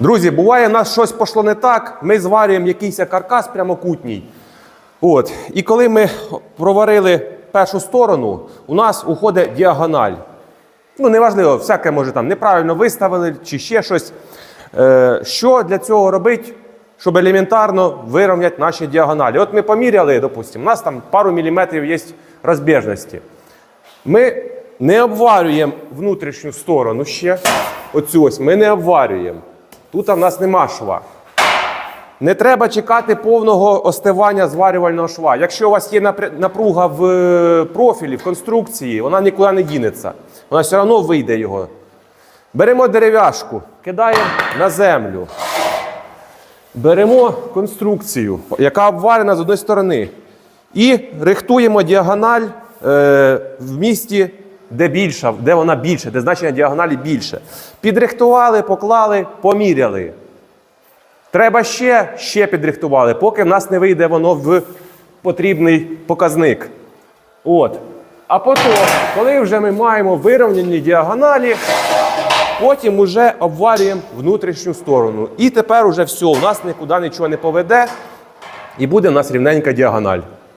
Друзі, буває, у нас щось пішло не так, ми зварюємо якийсь каркас прямокутній. От. І коли ми проварили першу сторону, у нас уходить діагональ. Ну, неважливо, всяке може там неправильно виставили чи ще щось. Е, що для цього робити, щоб елементарно вирівняти наші діагоналі? От ми поміряли, допустимо, у нас там пару міліметрів є розбіжності. Ми не обварюємо внутрішню сторону ще. Оцю ось ми не обварюємо. Тут в нас нема шва. Не треба чекати повного остивання зварювального шва. Якщо у вас є напруга в е, профілі, в конструкції, вона нікуди не дінеться. Вона все одно вийде його. Беремо дерев'яшку, кидаємо на землю. Беремо конструкцію, яка обварена з однієї сторони. І рихтуємо діагональ е, в місті, де більша, де вона більше, де значення діагоналі більше. Підрихтували, поклали, поміряли. Треба ще, ще підрихтували, поки в нас не вийде воно в потрібний показник. От. А потім, коли вже ми маємо вирівняні діагоналі, потім вже обварюємо внутрішню сторону. І тепер уже все, у нас нікуди нічого не поведе, і буде у нас рівненька діагональ.